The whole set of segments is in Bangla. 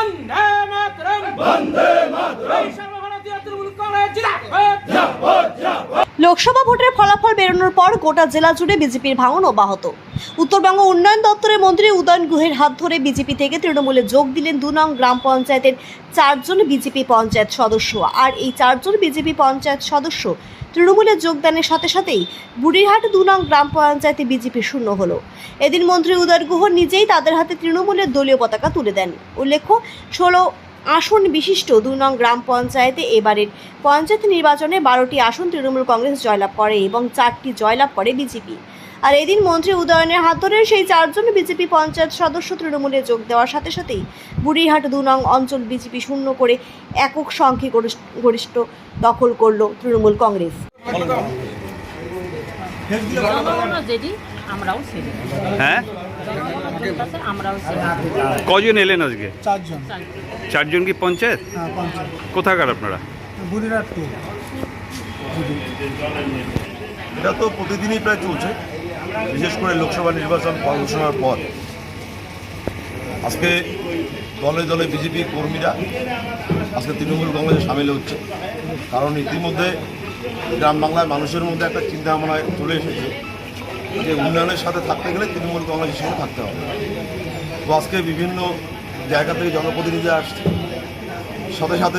বন্দে মাতরম। বন্দে মাতরম। সর্বভারতীয় তৃণমূল কংগ্রেস জিন্দাবাদ। লোকসভা ভোটের ফলাফল বেরোনোর পর গোটা জেলা জুড়ে বিজেপির ভাঙন অব্যাহত। উত্তরবঙ্গ উন্নয়ন দপ্তরের মন্ত্রী উদয়ন গুহের হাত ধরে বিজেপি থেকে তৃণমূলে যোগ দিলেন দু নং গ্রাম পঞ্চায়েতের চারজন বিজেপি পঞ্চায়েত সদস্য। আর এই চারজন বিজেপি পঞ্চায়েত সদস্য তৃণমূলে যোগদানের সাথে সাথেই বুড়িহাট দু নং গ্রাম পঞ্চায়েতে বিজেপি শূন্য হলো। এদিন মন্ত্রী উদয় গুহ নিজেই তাদের হাতে তৃণমূলের দলীয় পতাকা তুলে দেন। উল্লেখ্য, ষোলো আসন বিশিষ্ট দু নং গ্রাম পঞ্চায়েতে এবারের পঞ্চায়েত নির্বাচনে বারোটি আসন তৃণমূল কংগ্রেস জয়লাভ করে এবং চারটি জয়লাভ করে বিজেপি। আর এদিন মন্ত্রী উদয়নের হাত ধরে সেই চারজন বিজেপি পঞ্চায়েত সদস্য তৃণমূলে যোগ দেওয়ার সাথে সাথেই বুড়িরহাট দু নং অঞ্চল বিজেপি শূন্য করে একক সংখ্যে গরিষ্ঠ- গরিষ্ঠ দখল করল তৃণমূল কংগ্রেস। আমরাও হ্যাঁ? কাছে আমরাও কজন এলেন আজকে? চারজন। চারজন কি পঞ্চায়েত? হ্যাঁ কোথাকার আপনারা? এটা তো প্রতিদিনই প্রায় চলছে বিশেষ করে লোকসভা নির্বাচন ঘোষণার পর। আজকে দলে দলে বিজেপি কর্মীরা আজকে তৃণমূল কংগ্রেসে সামিল হচ্ছে। কারণ ইতিমধ্যে গ্রাম বাংলার মানুষের মধ্যে একটা চিন্তা ভাবনা চলে এসেছে যে উন্নয়নের সাথে থাকতে গেলে তৃণমূল কংগ্রেসের সঙ্গে থাকতে হবে। তো আজকে বিভিন্ন জায়গা থেকে জনপ্রতিনিধি আসছে। সাথে সাথে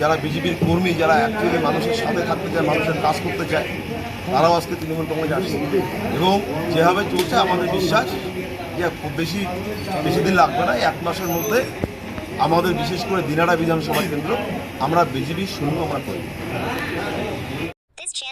যারা বিজেপির কর্মী, যারা অ্যাকচুয়ালি মানুষের সাথে থাকতে চায়, মানুষের কাজ করতে চায়, তারাও আজকে তৃণমূল কংগ্রেস আসছে। এবং যেভাবে চলছে, আমাদের বিশ্বাস যে খুব বেশি বেশি দিন লাগবে না। এক মাসের মধ্যে আমাদের বিশেষ করে দিনারা বিধানসভা কেন্দ্র আমরা বিজেপি শূন্য আমরা করি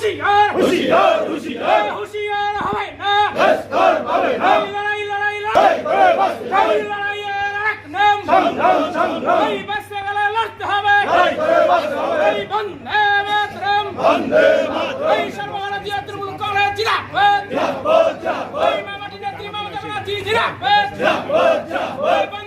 হুঁশিয়ার হুঁশিয়ার হুঁশিয়ার হুঁশিয়ার হবে না বেস্তর হবে না লড়াই লড়াই লড়াই করে বাঁচতে হবে লড়াইয়ের এক নাম সংগ্রাম সংগ্রাম এই বাঁচতে গেলে লড়তে হবে লড়াই করে বাঁচতে হবে এই বন্দে মাতরম বন্দে মাতরম এই সর্বভারতীয় তৃণমূল কংগ্রেস জিন্দাবাদ জিন্দাবাদ জিন্দাবাদ এই মামাটি নেত্রী মমতা ব্যানার্জি জিন্দাবাদ জিন্দাবাদ জিন্দাবাদ